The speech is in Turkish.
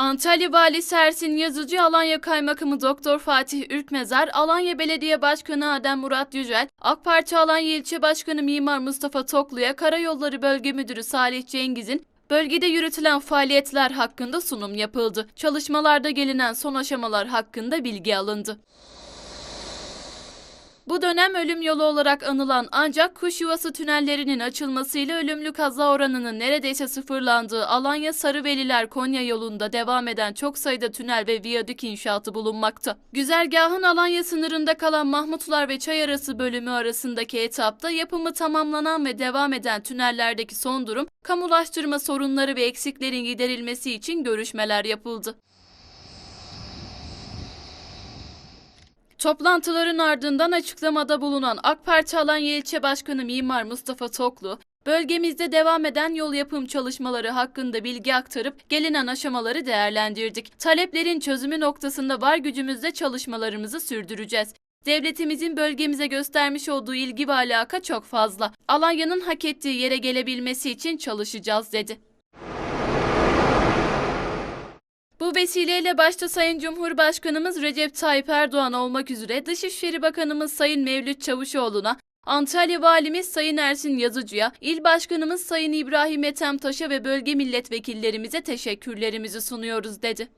Antalya Valisi Ersin Yazıcı, Alanya Kaymakamı Doktor Fatih Ürkmezar, Alanya Belediye Başkanı Adem Murat Yücel, AK Parti Alanya İlçe Başkanı Mimar Mustafa Toklu'ya Karayolları Bölge Müdürü Salih Cengiz'in bölgede yürütülen faaliyetler hakkında sunum yapıldı. Çalışmalarda gelinen son aşamalar hakkında bilgi alındı. Bu dönem ölüm yolu olarak anılan ancak kuş yuvası tünellerinin açılmasıyla ölümlü kaza oranının neredeyse sıfırlandığı Alanya Sarıveliler Konya yolunda devam eden çok sayıda tünel ve viyadük inşaatı bulunmakta. Güzergahın Alanya sınırında kalan Mahmutlar ve Çayarası bölümü arasındaki etapta yapımı tamamlanan ve devam eden tünellerdeki son durum, kamulaştırma sorunları ve eksiklerin giderilmesi için görüşmeler yapıldı. Toplantıların ardından açıklamada bulunan AK Parti Alanya İlçe Başkanı Mimar Mustafa Toklu, bölgemizde devam eden yol yapım çalışmaları hakkında bilgi aktarıp gelinen aşamaları değerlendirdik. Taleplerin çözümü noktasında var gücümüzle çalışmalarımızı sürdüreceğiz. Devletimizin bölgemize göstermiş olduğu ilgi ve alaka çok fazla. Alanya'nın hak ettiği yere gelebilmesi için çalışacağız dedi. Bu vesileyle başta Sayın Cumhurbaşkanımız Recep Tayyip Erdoğan olmak üzere Dışişleri Bakanımız Sayın Mevlüt Çavuşoğlu'na, Antalya Valimiz Sayın Ersin Yazıcı'ya, İl Başkanımız Sayın İbrahim Ethem Taş'a ve bölge milletvekillerimize teşekkürlerimizi sunuyoruz dedi.